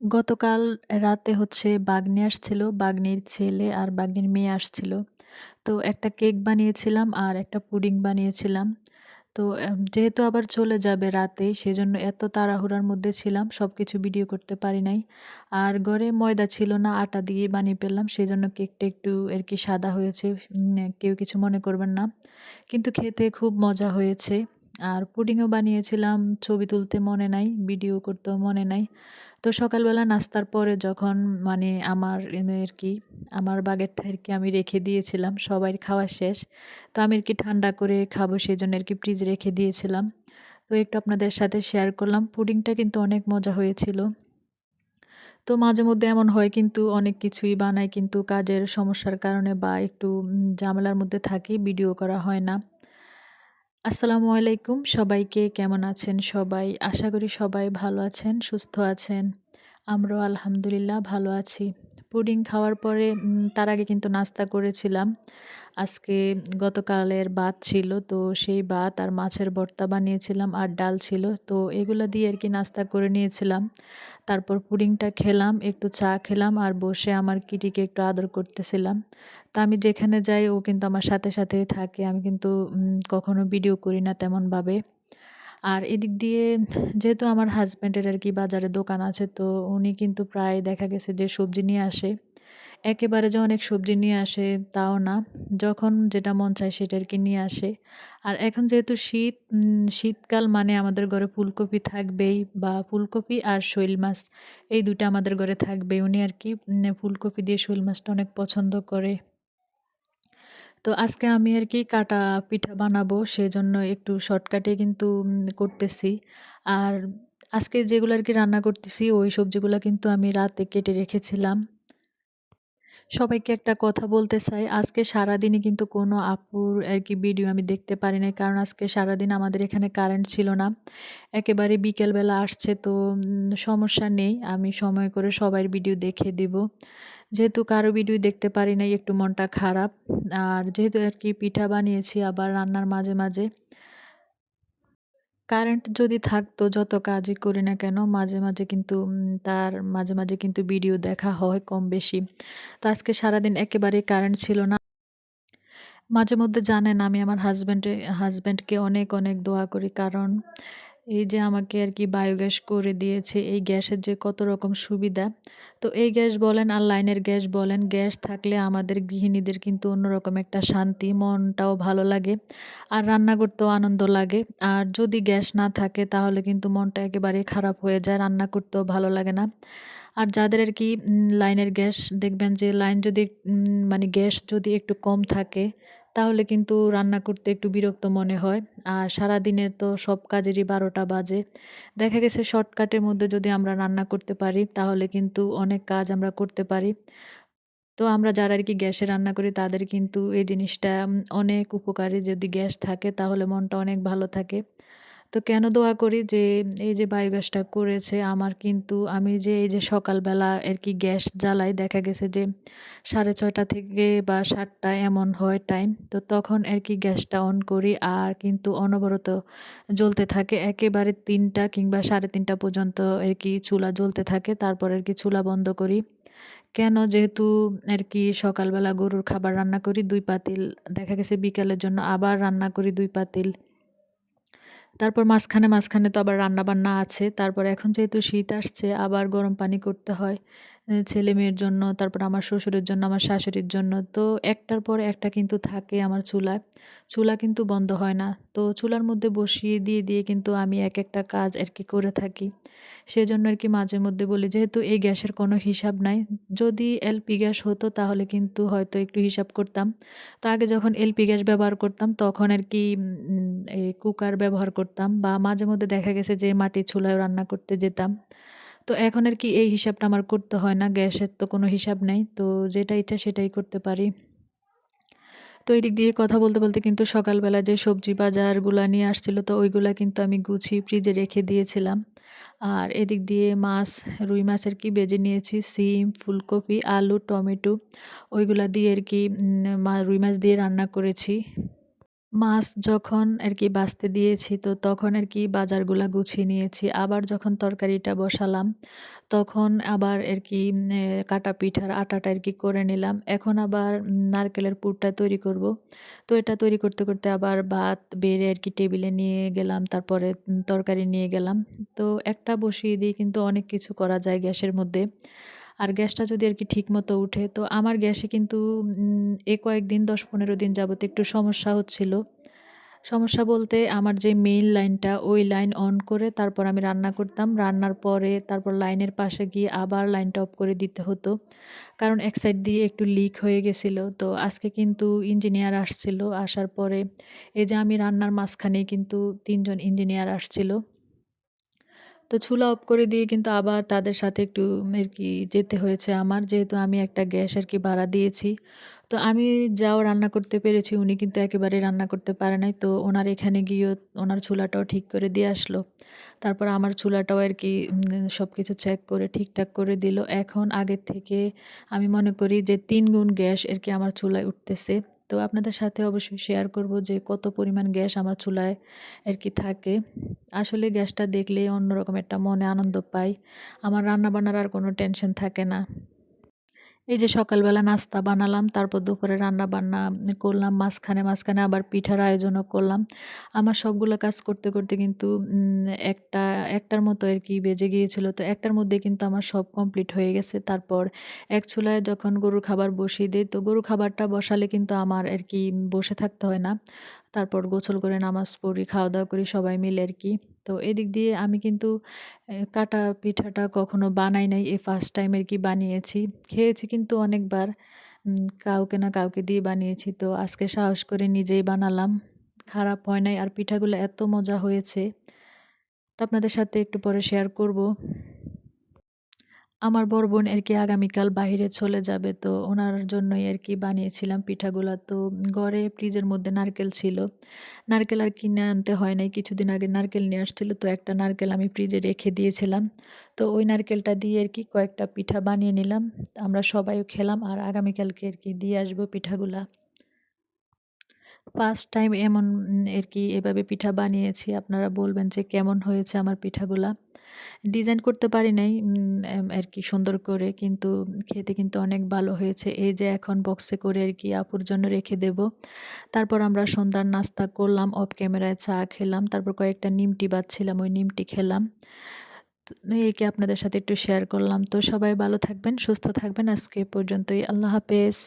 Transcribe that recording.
গতকাল রাতে হচ্ছে বাগনি আসছিল, বাগনির ছেলে আর বাগনির মেয়ে আসছিল। তো একটা কেক বানিয়েছিলাম আর একটা পুডিং বানিয়েছিলাম। তো যেহেতু আবার চলে যাবে রাতে, সেজন্য এত তাড়াহুড়ার মধ্যে ছিলাম সব কিছু ভিডিও করতে পারি নাই। আর ঘরে ময়দা ছিল না, আটা দিয়ে বানিয়ে ফেললাম, সেজন্য কেকটা একটু আর কি সাদা হয়েছে কেউ কিছু মনে করবেন না। কিন্তু খেতে খুব মজা হয়েছে। আর পুডিংও বানিয়েছিলাম, ছবি তুলতে মনে নাই, ভিডিও করতেও মনে নাই। তো সকালবেলা নাস্তার পরে যখন মানে আমার আর কি, আমার বাগেরটা আর কি আমি রেখে দিয়েছিলাম সবাই খাওয়া শেষ। তো আমি আর কি ঠান্ডা করে খাব সেই জন্য আর কি ফ্রিজ রেখে দিয়েছিলাম। তো একটু আপনাদের সাথে শেয়ার করলাম, পুডিংটা কিন্তু অনেক মজা হয়েছিল। তো মাঝে মধ্যে এমন হয় কিন্তু অনেক কিছুই বানাই কিন্তু কাজের সমস্যার কারণে বা একটু ঝামেলার মধ্যে থাকি, ভিডিও করা হয় না। আসসালামু আলাইকুম। সবাইকে কেমন আছেন সবাই? আশা করি সবাই ভালো আছেন, সুস্থ আছেন। আমরাও আলহামদুলিল্লাহ ভালো আছি। পুডিং খাওয়ার পরে তার আগে কিন্তু নাস্তা করেছিলাম। আজকে গতকালের ভাত ছিল, তো সেই ভাত আর মাছের ভর্তা বানিয়েছিলাম আর ডাল ছিল, তো এগুলো দিয়ে আর কি নাস্তা করে নিয়েছিলাম। তারপর পুডিংটা খেলাম, একটু চা খেলাম আর বসে আমার কিটিকে একটু আদর করতেছিলাম। তা আমি যেখানে যাই, ও কিন্তু আমার সাথে সাথেই থাকে, আমি কিন্তু কখনো ভিডিও করি না তেমনভাবে। আর এদিক দিয়ে যেহেতু আমার হাজব্যান্ডের আর কি বাজারে দোকান আছে, তো উনি কিন্তু প্রায় দেখা গেছে যে সবজি নিয়ে আসে। একেবারে যে অনেক সবজি নিয়ে আসে তাও না, যখন যেটা মন চায় সেটা আর কি নিয়ে আসে। আর এখন যেহেতু শীত শীতকাল মানে আমাদের ঘরে ফুলকপি থাকবেই বা ফুলকপি আর শৈল মাছ, এই দুটো আমাদের ঘরে থাকবে উনি আর কি ফুলকপি দিয়ে শৈল মাছটা অনেক পছন্দ করে। তো আজকে আমি আর কি কাটা পিঠা বানাবো, সেজন্য একটু শর্টকাটে কিন্তু করতেছি। আর আজকে যেগুলো আর কি রান্না করতেছি, ওই সবজিগুলো কিন্তু আমি রাতে কেটে রেখেছিলাম। সবাইকে একটা কথা বলতে চাই। আজকে সারাদিনই কিন্তু কোনো আপুর আর কি ভিডিও আমি দেখতে পারি নাই। কারণ আজকে সারাদিন আমাদের এখানে কারেন্ট ছিল না। একেবারে বিকেলবেলা আসছে তো সমস্যা নেই। আমি সময় করে সবাই ভিডিও দেখে দিব। যেহেতু কারও ভিডিও দেখতে পারি নাই, একটু মনটা খারাপ। আর যেহেতু আর কি পিঠা বানিয়েছি, আবার রান্নার মাঝে মাঝে। কারেন্ট যদি থাকতো, যত কাজই করি না কেন, মাঝে মাঝে কিন্তু তার মাঝে মাঝে কিন্তু ভিডিও দেখা হয় কম বেশি। তো আজকে সারাদিন একেবারেই কারেন্ট ছিল না। মাঝে মধ্যে জানেন, আমি আমার হাজব্যান্ডে হাজব্যান্ডকে অনেক অনেক দোয়া করি। কারণ এই যে আমাকে আর কি বায়োগ্যাস করে দিয়েছে, এই গ্যাসের যে কত রকম সুবিধা। তো এই গ্যাস বলেন আর লাইনের গ্যাস বলেন, গ্যাস থাকলে আমাদের গৃহিণীদের কিন্তু অন্যরকম একটা শান্তি, মনটাও ভালো লাগে আর রান্না করতেও আনন্দ লাগে। আর যদি গ্যাস না থাকে তাহলে কিন্তু মনটা একেবারেই খারাপ হয়ে যায়, রান্না করতেও ভালো লাগে না। আর যাদের আর কি লাইনের গ্যাস, দেখবেন যে লাইন যদি মানে গ্যাস যদি একটু কম থাকে তাহলে কিন্তু রান্না করতে একটু বিরক্ত মনে হয়। আর সারাদিনের তো সব কাজেরই বারোটা বাজে। দেখা গেছে শর্টকাটের মধ্যে যদি আমরা রান্না করতে পারি, তাহলে কিন্তু অনেক কাজ আমরা করতে পারি। তো আমরা যারা আর কি গ্যাসে রান্না করি, তাদের কিন্তু এই জিনিসটা অনেক উপকারী। যদি গ্যাস থাকে, তাহলে মনটা অনেক ভালো থাকে। তো কেন দোয়া করি যে, এই যে বায়োগ্যাসটা করেছে আমার কিন্তু, আমি যে, এই যে সকালবেলা আর কি গ্যাস জ্বালাই দেখা গেছে যে সাড়ে ছয়টা থেকে বা সাতটা এমন হয় টাইম তো তখন আর কি গ্যাসটা অন করি আর কিন্তু অনবরত জ্বলতে থাকে। একেবারে তিনটা কিংবা সাড়ে তিনটা পর্যন্ত আর কি চুলা জ্বলতে থাকে, তারপর আর কি চুলা বন্ধ করি। কেন যেহেতু আর কি সকালবেলা গরুর খাবার রান্না করি, দুই পাতিল, দেখা গেছে বিকালের জন্য আবার রান্না করি দুই পাতিল। তারপর মাঝখানে মাঝখানে তো আবার রান্নাবান্না আছে। তারপর এখন যেহেতু শীত আসছে, আবার গরম পানি করতে হয়। ছেলে মেয়ের জন্য, তারপর আমার শ্বশুরের জন্য, আমার শাশুড়ির জন্য। তো একটার পর একটা কিন্তু থাকে আমার চুলায় চুলা কিন্তু বন্ধ হয় না। তো চুলার মধ্যে বসিয়ে দিয়ে দিয়ে কিন্তু আমি এক একটা কাজ আর কি করে থাকি। সেজন্য আর কি মাঝে মধ্যে বলি, যেহেতু এই গ্যাসের কোনো হিসাব নাই, যদি এলপি গ্যাস হতো তাহলে কিন্তু হয়তো একটু হিসাব করতাম। তো আগে যখন এলপি গ্যাস ব্যবহার করতাম, তখন আর কি কুকার ব্যবহার করতাম বা মাঝে মধ্যে দেখা গেছে যে মাটির চুলায় রান্না করতে যেতাম। তো এখন আর কি এই হিসাবটা আমার করতে হয় না, গ্যাসের তো কোনো হিসাব নেই, তো যেটা ইচ্ছা সেটাই করতে পারি। তো এই দিক দিয়ে কথা বলতে বলতে কিন্তু সকালবেলা যে সবজি বাজারগুলো নিয়ে আসছিল, তো ওইগুলা কিন্তু আমি গুছিয়ে ফ্রিজে রেখে দিয়েছিলাম। আর এদিক দিয়ে মাছ, রুই মাছের কি বেজে নিয়েছি, সিম, ফুলকপি, আলু, টমেটো, ওইগুলা দিয়ে আর কি রুই মাছ দিয়ে রান্না করেছি। মাছ যখন আর কি বাছতে দিয়েছি তো তখন আর কি বাজারগুলা গুছিয়ে নিয়েছি। আবার যখন তরকারিটা বসালাম তখন আবার আর কি কাটা পিঠার আটাটা আর কি করে নিলাম। এখন আবার নারকেলের পুরটা তৈরি করব। তো এটা তৈরি করতে, করতে আবার ভাত বেড়ে আর কি টেবিলে নিয়ে গেলাম। তারপরে তরকারি নিয়ে গেলাম। তো একটা বসিয়ে দিয়ে কিন্তু অনেক কিছু করা যায় গ্যাসের মধ্যে। আর গ্যাসটা যদি আর কি ঠিক মতো উঠে তো আমার গ্যাসে কিন্তু এ কয়েকদিন, দশ পনেরো দিন যাবত একটু সমস্যা হচ্ছিল। সমস্যা বলতে আমার যে মেইন লাইনটা ওই লাইন অন করে তারপর আমি রান্না করতাম। রান্নার পরে তারপর লাইনের পাশে গিয়ে আবার লাইনটা অফ করে দিতে হতো। কারণ এক সাইড দিয়ে একটু লিক হয়ে গেছিল। তো আজকে কিন্তু ইঞ্জিনিয়ার আসছিল। আসার পরে এই যে আমি রান্নার মাঝখানেই কিন্তু তিনজন ইঞ্জিনিয়ার আসছিল। তো চুলা অফ করে দিয়ে কিন্তু আবার তাদের সাথে একটু আর কি যেতে হয়েছে আমার। যেহেতু আমি একটা গ্যাস আর কি ভাড়া দিয়েছি। তো আমি যাও রান্না করতে পেরেছি উনি কিন্তু একেবারে রান্না করতে পারে নাই। তো ওনার এখানে গিয়েও ওনার চুলাটাও ঠিক করে দিয়ে আসলো। তারপর আমার চুলাটাও আরকি সব কিছু চেক করে, ঠিকঠাক করে দিল। এখন আগের থেকে আমি মনে করি যে ৩ গুণ গ্যাস আর কি আমার চুলায় উঠতেছে। তো আপনাদের সাথে অবশ্যই শেয়ার করব যে কত পরিমাণ গ্যাস আমার চুলায় আর কি থাকে। আসলে গ্যাসটা দেখলেই অন্যরকম একটা মনে আনন্দ পাই। আমার রান্না-বান্নার আর কোনো টেনশন থাকে না। এই যে সকালবেলা নাস্তা বানালাম, তারপর দুপুরে রান্না-বান্না করলাম। মাঝখানে, মাঝখানে আবার পিঠার আয়োজনও করলাম। আমার সবগুলো কাজ করতে, করতে কিন্তু একটা একটার মতো আর কি বেজে গিয়েছিল। তো একটার মধ্যে কিন্তু আমার সব কমপ্লিট হয়ে গেছে। তারপর এক চুলায় যখন গরুর খাবার বসিয়ে দেই, তো গরুর খাবারটা বসালে কিন্তু আমার আর কি বসে থাকতে হয় না। তারপর গোসল করে নামাজ পড়ি, খাওয়া-দাওয়া করি সবাই মিলে আরকি। তো এদিক দিয়ে আমি কিন্তু কাটা পিঠাটা কখনো বানাই নাই। এই ফার্স্ট টাইম আর কি বানিয়েছি। খেয়েছি কিন্তু অনেকবার। কাউকে না কাউকে দিয়ে বানিয়েছি। তো আজকে সাহস করে নিজেই বানালাম। খারাপ হয় নাই। আর পিঠাগুলো এত মজা হয়েছে। তো আপনাদের সাথে একটু পরে শেয়ার করব। আমার বড় বোন আর কি আগামীকাল বাইরে চলে যাবে। তো ওনার জন্যই আর কি বানিয়েছিলাম পিঠাগুলা। তো ঘরে ফ্রিজের মধ্যে নারকেল ছিল। নারকেল আর কিনে আনতে হয় নাই। কিছুদিন আগে নারকেল নিয়ে আসছিল। তো একটা নারকেল আমি ফ্রিজে রেখে দিয়েছিলাম। তো ওই নারকেলটা দিয়ে আর কি কয়েকটা পিঠা বানিয়ে নিলাম। আমরা সবাইও খেলাম। আর আগামীকালকে আর কি দিয়ে আসব পিঠাগুলা। ফার্স্ট টাইম এমন আর কি এভাবে পিঠা বানিয়েছি। আপনারা বলবেন যে কেমন হয়েছে আমার পিঠাগুলা। ডিজাইন করতে পারি নাই উম আরকি সুন্দর করে। কিন্তু খেতে কিন্তু অনেক ভালো হয়েছে। এই যে এখন বক্সে করে আর কি আপুর জন্য রেখে দেব। তারপর আমরা সন্ধ্যার নাস্তা করলাম। অফ ক্যামেরায় চা খেলাম। তারপর কয়েকটা নিমটি বাছছিলাম, ওই নিমটি খেলাম। একে আপনাদের সাথে একটু শেয়ার করলাম। তো সবাই ভালো থাকবেন, সুস্থ থাকবেন। আজকে পর্যন্তই। আল্লাহ হাফেজ।